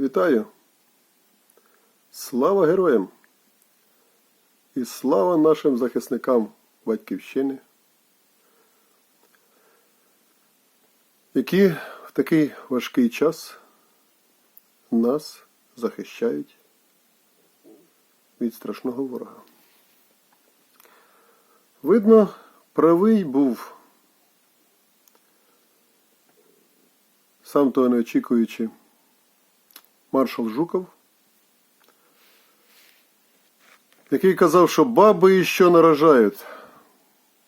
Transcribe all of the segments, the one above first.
Вітаю! Слава героям! І слава нашим захисникам Батьківщини, які в такий важкий час нас захищають від страшного ворога. Видно, правий був, сам того не очікуючи, маршал Жуков, який казав, що баби іще наражають.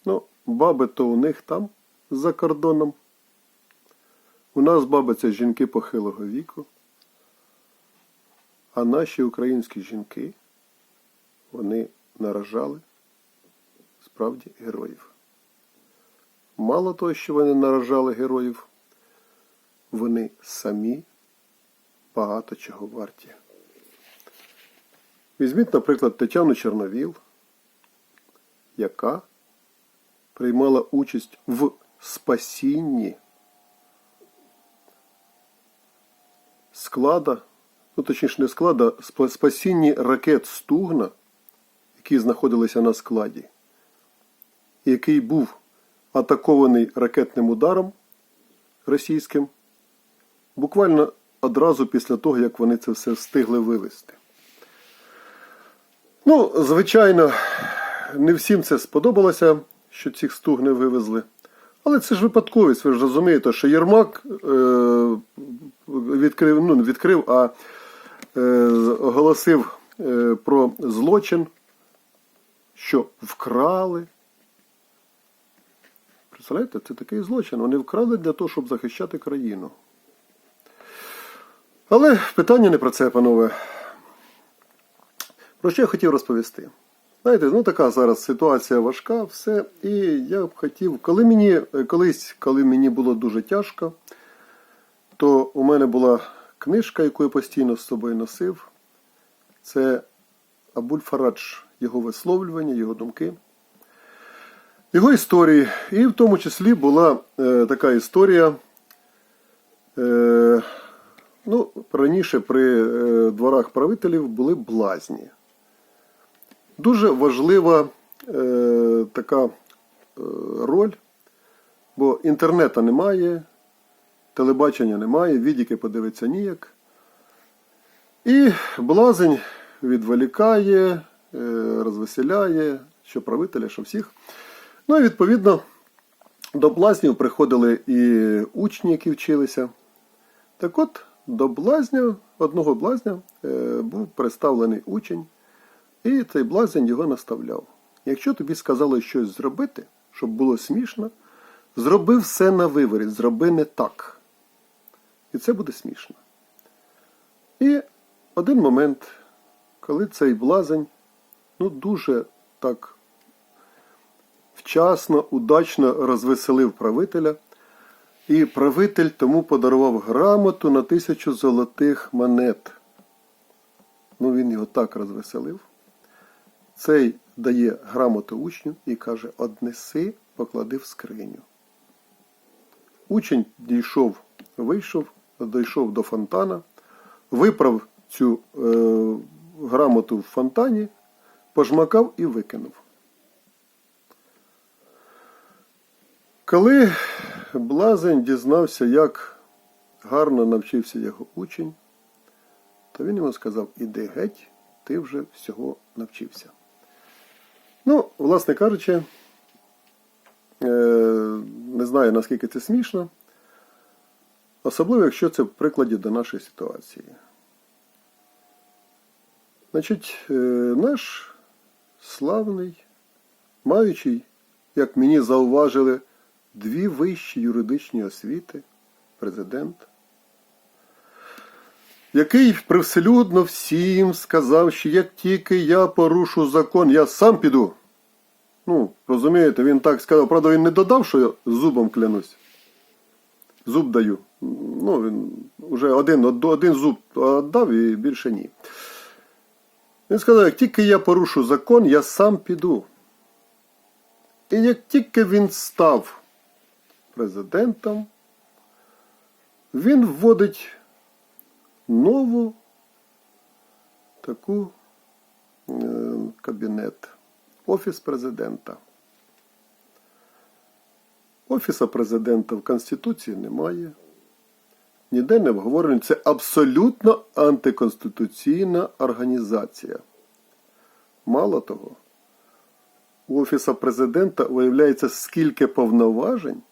Ну, баби то у них там, за кордоном. У нас баби це жінки похилого віку. А наші українські жінки, вони наражали справді героїв. Мало того, що вони наражали героїв, вони самі багато чого варті. Візьміть, наприклад, Тетяну Чорновіл, яка приймала участь в спасінні склада, ну точніше не склада, спасінні ракет Стугна, які знаходилися на складі, який був атакований ракетним ударом російським, буквально одразу після того, як вони це все встигли вивезти. Ну, звичайно, не всім це сподобалося, що цих стуг не вивезли. Але це ж випадковість, ви ж розумієте, що Єрмак е, відкрив, ну не відкрив, а е, оголосив е, про злочин, що вкрали. Представляєте, це такий злочин. Вони вкрали для того, щоб захищати країну. Але питання не про це, панове. Про що я хотів розповісти? Знаєте, ну така зараз ситуація важка, все. І я б хотів, коли мені колись, коли мені було дуже тяжко, то у мене була книжка, яку я постійно з собою носив. Це Абуль Фарадж, його висловлювання, його думки, його історії. І в тому числі була е, така історія. Е, ну, раніше при е, дворах правителів були блазні. Дуже важлива е, така е, роль, бо інтернету немає, телебачення немає, відіки подивиться ніяк. І блазень відволікає, е, розвеселяє, що правителя, що всіх. Ну і відповідно до блазнів приходили і учні, які вчилися. Так от, до блазня, одного блазня е, був представлений учень. І цей блазень його наставляв. Якщо тобі сказали щось зробити, щоб було смішно, зроби все на виворіт, зроби не так. І це буде смішно. І один момент, коли цей блазень ну, дуже так вчасно, удачно розвеселив правителя, і правитель тому подарував грамоту на тисячу золотих монет. Ну, він його так розвеселив. Цей дає грамоту учню і каже: однеси, поклади в скриню. Учень дійшов, вийшов, дійшов до фонтана, виправ цю е, грамоту в фонтані, пожмакав і викинув. Коли блазень дізнався, як гарно навчився його учень, то він йому сказав: Іди геть, ти вже всього навчився. Ну, власне кажучи, е, не знаю, наскільки це смішно, особливо, якщо це в прикладі до нашої ситуації. Значить, е, наш славний, маючий, як мені зауважили, дві вищі юридичні освіти, президент, який привселюдно всім сказав, що як тільки я порушу закон, я сам піду. Ну, розумієте, він так сказав. Правда, він не додав, що я зубом клянусь. Зуб даю. Ну, він вже один, один зуб віддав і більше ні. Він сказав, як тільки я порушу закон, я сам піду. І як тільки він став президентом, він вводить нову таку е, кабінет. Офіс президента. Офіса президента в Конституції немає. Ніде не обговорено. Це абсолютно антиконституційна організація. Мало того, у Офіса президента виявляється скільки повноважень,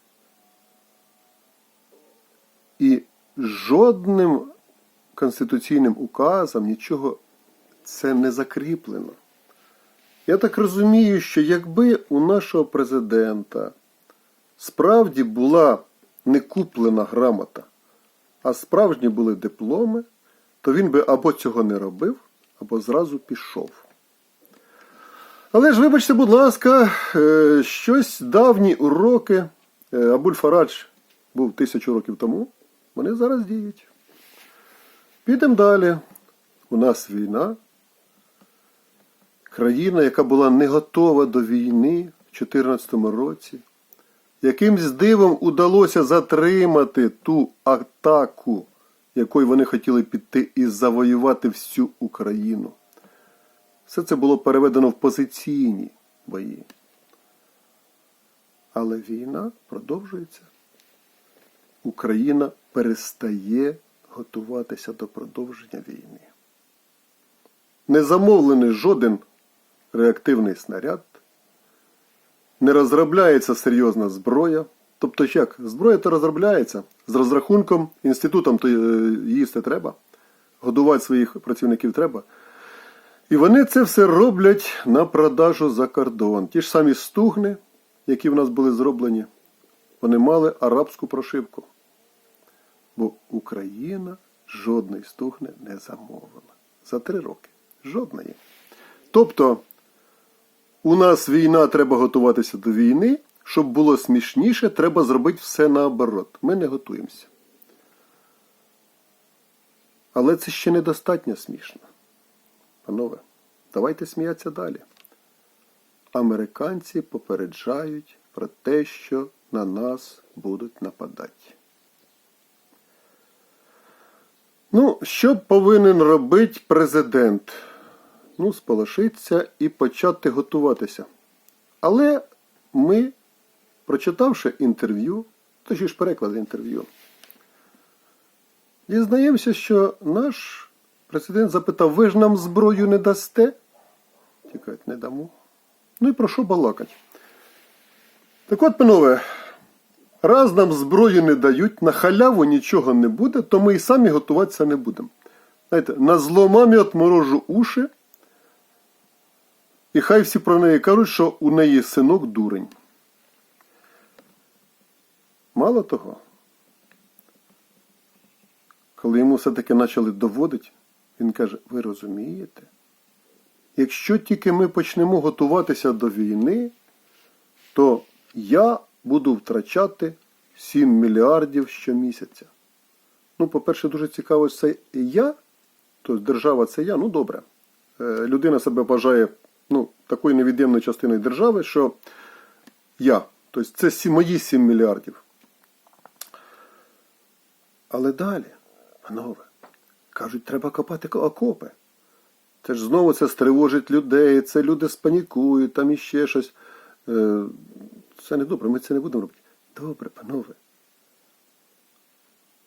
жодним конституційним указом нічого це не закріплено. Я так розумію, що якби у нашого президента справді була не куплена грамота, а справжні були дипломи, то він би або цього не робив, або зразу пішов. Але ж, вибачте, будь ласка, е, щось давні уроки е, Абуль Фарадж був тисячу років тому, вони зараз діють. Підемо далі. У нас війна. Країна, яка була не готова до війни в 2014 році, якимсь дивом удалося затримати ту атаку, якою вони хотіли піти і завоювати всю Україну. Все це було переведено в позиційні бої. Але війна продовжується. Україна перестає готуватися до продовження війни. Не замовлений жоден реактивний снаряд, не розробляється серйозна зброя. Тобто, як зброя то розробляється з розрахунком, інститутом то е, їсти треба, годувати своїх працівників треба. І вони це все роблять на продажу за кордон. Ті ж самі стугни, які в нас були зроблені, вони мали арабську прошивку. Бо Україна жодної стугни не замовила. За три роки. Жодної. Тобто, у нас війна, треба готуватися до війни. Щоб було смішніше, треба зробити все наоборот. Ми не готуємося. Але це ще недостатньо смішно. Панове, давайте сміятися далі. Американці попереджають про те, що на нас будуть нападати. Ну, що повинен робити президент? Ну, сполошитися і почати готуватися. Але ми, прочитавши інтерв'ю, точніше переклад інтерв'ю, дізнаємося, що наш президент запитав, ви ж нам зброю не дасте? Тікають, не дамо. Ну і про що балакать? Так от, панове, раз нам зброю не дають, на халяву нічого не буде, то ми і самі готуватися не будемо. Знаєте, на зло мамі отморожу уші, і хай всі про неї кажуть, що у неї синок дурень. Мало того, коли йому все-таки почали доводити, він каже, ви розумієте? Якщо тільки ми почнемо готуватися до війни, то я буду втрачати 7 мільярдів щомісяця. Ну, по-перше, дуже цікаво, це я, тобто держава це я, ну добре. Е, Людина себе вважає ну, такою невід'ємною частиною держави, що я, тобто це мої 7 мільярдів. Але далі, панове, кажуть, треба копати окопи. Це ж знову це стривожить людей, це люди спанікують, там іще щось. Це не добре, ми це не будемо робити. Добре, панове.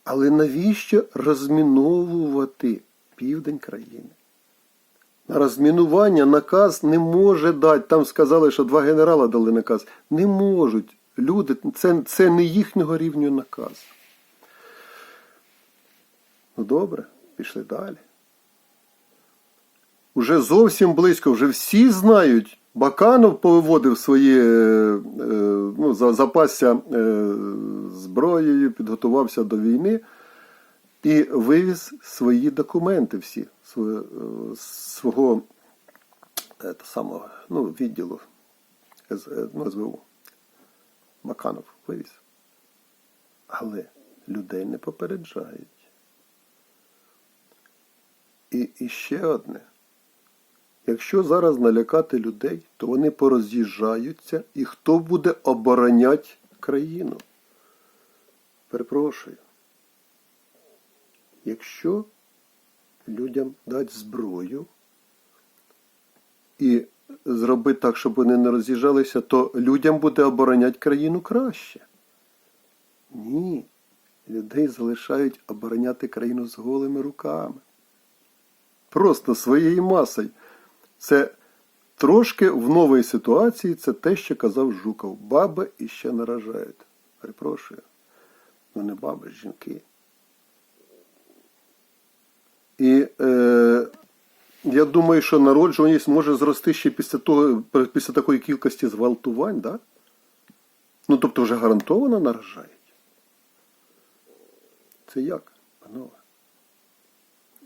Але навіщо розміновувати південь країни? На розмінування наказ не може дати. Там сказали, що два генерала дали наказ. Не можуть. Люди, це, це не їхнього рівню наказ. Ну добре, пішли далі. Уже зовсім близько, вже всі знають. Баканов повиводив свої, е, е, ну, запасся е, зброєю, підготувався до війни і вивіз свої документи всі свого самого, ну, відділу ну, СБУ. Баканов вивіз. Але людей не попереджають. І, і ще одне. Якщо зараз налякати людей, то вони пороз'їжджаються, і хто буде обороняти країну? Перепрошую. Якщо людям дати зброю і зробити так, щоб вони не роз'їжджалися, то людям буде обороняти країну краще. Ні. Людей залишають обороняти країну з голими руками. Просто своєю масою. Це трошки в новій ситуації це те, що казав Жуков. Баби іще наражають. Перепрошую. Ну не баби, жінки. І е, я думаю, що народжуваність може зрости ще після того, після такої кількості зґвалтувань, да? Ну, тобто вже гарантовано наражають. Це як, панове?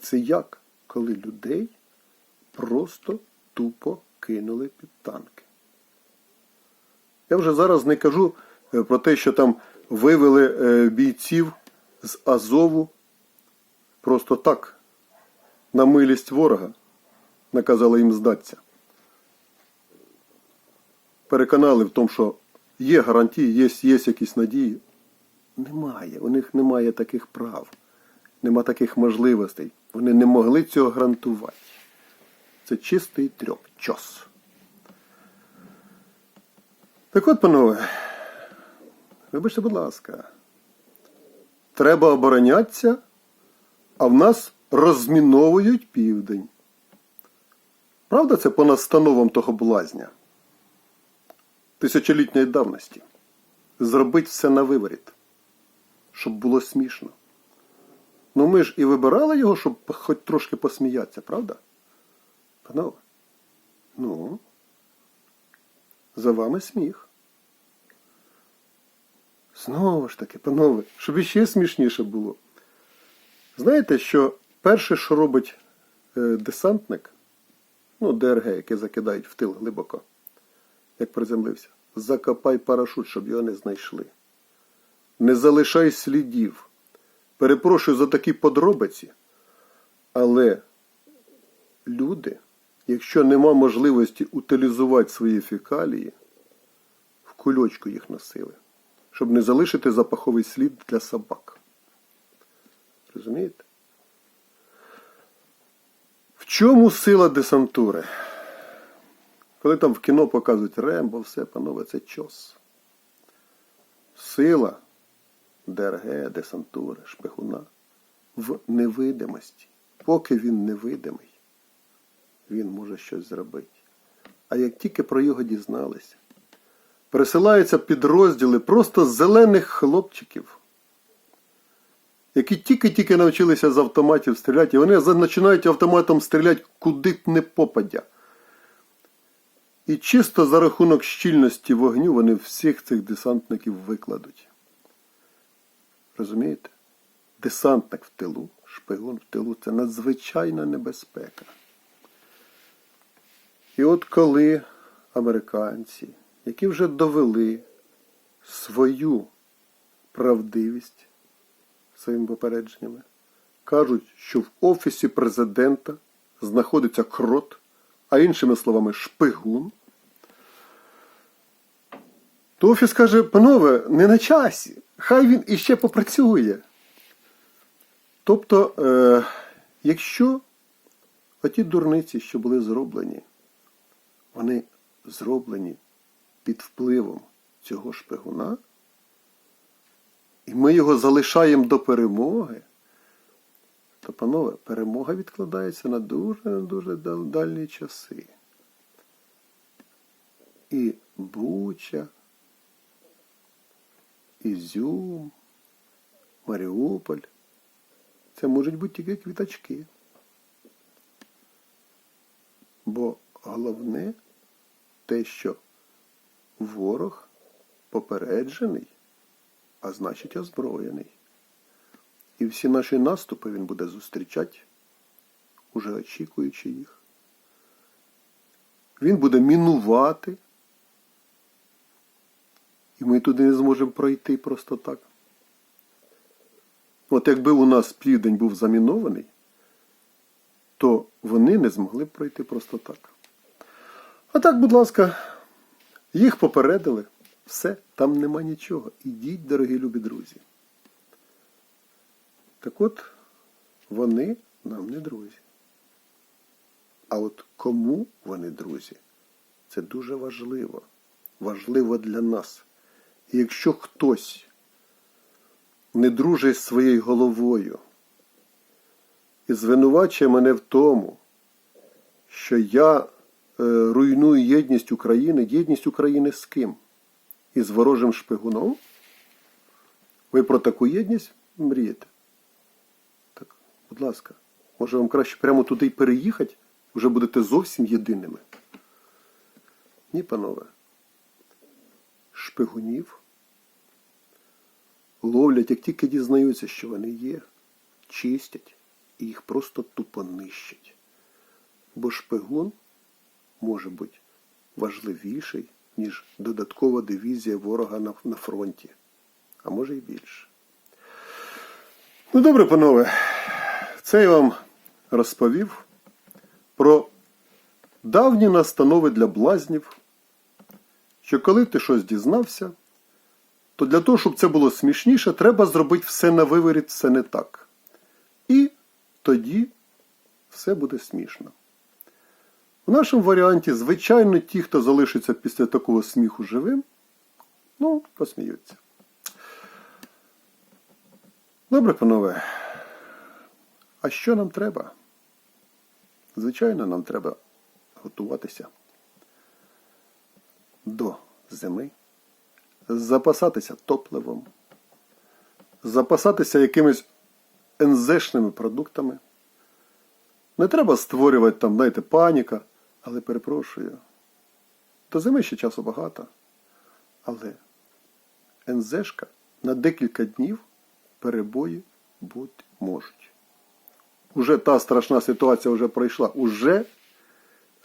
Це як, коли людей просто тупо кинули під танки. Я вже зараз не кажу е, про те, що там вивели е, бійців з Азову просто так, на милість ворога, наказали їм здатися. Переконали в тому, що є гарантії, є, є якісь надії. Немає. У них немає таких прав, нема таких можливостей. Вони не могли цього гарантувати. Це чистий трьох чос. Так от, панове, вибачте, будь ласка, треба оборонятися, а в нас розміновують південь. Правда, це по настановам того блазня? Тисячолітньої давності. Зробить все на виворіт, щоб було смішно. Ну ми ж і вибирали його, щоб хоч трошки посміятися, правда? Панове? Ну, за вами сміх. Знову ж таки, панове, щоб іще смішніше було. Знаєте, що перше, що робить е, десантник, ну, ДРГ, яке закидають в тил глибоко, як приземлився, закопай парашут, щоб його не знайшли. Не залишай слідів. Перепрошую за такі подробиці, але люди, якщо нема можливості утилізувати свої фекалії, в кульочку їх носили, щоб не залишити запаховий слід для собак. Розумієте? В чому сила десантури? Коли там в кіно показують Рембо, все, панове, це чос. Сила ДРГ, десантури, шпигуна в невидимості. Поки він невидимий, він може щось зробити. А як тільки про його дізналися, пересилаються підрозділи просто зелених хлопчиків, які тільки-тільки навчилися з автоматів стріляти, і вони починають автоматом стріляти куди не попадя. І чисто за рахунок щільності вогню вони всіх цих десантників викладуть. Розумієте? Десантник в тилу, шпигун в тилу це надзвичайна небезпека. І от коли американці, які вже довели свою правдивість своїми попередженнями, кажуть, що в офісі президента знаходиться крот, а іншими словами, шпигун, то офіс каже, панове, не на часі, хай він іще попрацює. Тобто, е, якщо оті дурниці, що були зроблені, вони зроблені під впливом цього шпигуна, і ми його залишаємо до перемоги, то, панове, перемога відкладається на дуже-дуже дальні часи. І Буча, Ізюм, Маріуполь. Це можуть бути тільки квіточки. Бо головне те, що ворог попереджений, а значить озброєний. І всі наші наступи він буде зустрічати, уже очікуючи їх. Він буде мінувати. І ми туди не зможемо пройти просто так. От якби у нас південь був замінований, то вони не змогли б пройти просто так. А так, будь ласка, їх попередили. Все, там нема нічого. Ідіть, дорогі любі друзі. Так от, вони нам не друзі. А от кому вони друзі, це дуже важливо. Важливо для нас. І якщо хтось не дружить своєю головою і звинувачує мене в тому, що я е, руйную єдність України, єдність України з ким? Із ворожим шпигуном? Ви про таку єдність мрієте? Так, будь ласка, може вам краще прямо туди й переїхати? Вже будете зовсім єдиними. Ні, панове. Шпигунів ловлять, як тільки дізнаються, що вони є, чистять і їх просто тупо нищать. Бо шпигун може бути важливіший, ніж додаткова дивізія ворога на, фронті, а може і більше. Ну добре, панове, це я вам розповів про давні настанови для блазнів, що коли ти щось дізнався, то для того, щоб це було смішніше, треба зробити все на виворіт, все не так. І тоді все буде смішно. В нашому варіанті, звичайно, ті, хто залишиться після такого сміху живим, ну, посміються. Добре, панове. А що нам треба? Звичайно, нам треба готуватися до зими, запасатися топливом, запасатися якимись НЗшними продуктами. Не треба створювати там, знаєте, паніка, але перепрошую. До зими ще часу багато. Але НЗшка на декілька днів перебої бути можуть. Уже та страшна ситуація вже пройшла. Уже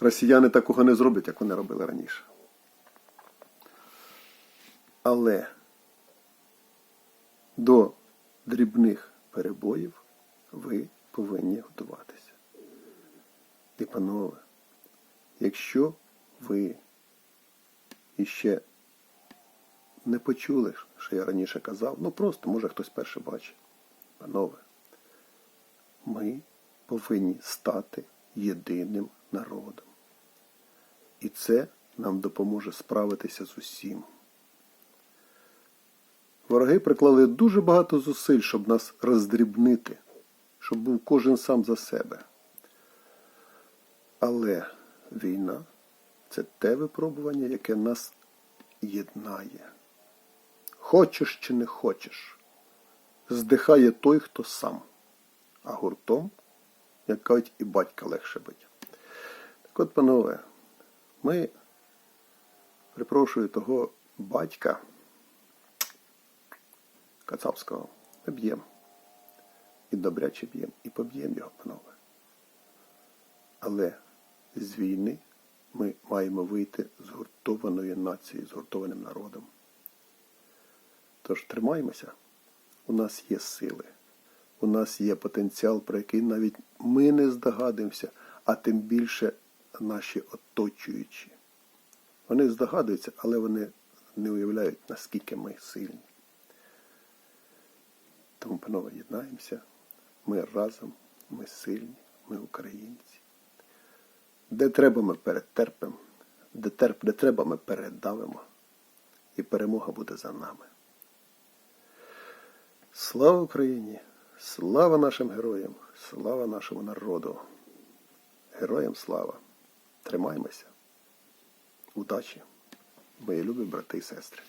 росіяни такого не зроблять, як вони робили раніше. Але до дрібних перебоїв ви повинні готуватися. І, панове, якщо ви іще не почули, що я раніше казав, ну просто, може, хтось перше бачить. Панове, ми повинні стати єдиним народом. І це нам допоможе справитися з усім. Вороги приклали дуже багато зусиль, щоб нас роздрібнити, щоб був кожен сам за себе. Але війна це те випробування, яке нас єднає. Хочеш чи не хочеш, здихає той, хто сам, а гуртом, як кажуть, і батька легше бить. Так от, панове, ми, припрошую того батька Кацапського, ми б'ємо. І добряче б'ємо, і поб'ємо його, панове. Але з війни ми маємо вийти згуртованою нацією, згуртованим народом. Тож тримаємося, у нас є сили, у нас є потенціал, про який навіть ми не здогадуємося, а тим більше наші оточуючі. Вони здогадуються, але вони не уявляють, наскільки ми сильні. Тому, панове, єднаємося, ми разом, ми сильні, ми українці. Де треба, ми перетерпимо, де, терп, де треба, ми передавимо. І перемога буде за нами. Слава Україні! Слава нашим героям! Слава нашому народу! Героям слава! Тримаймося! Удачі, мої любі брати і сестри!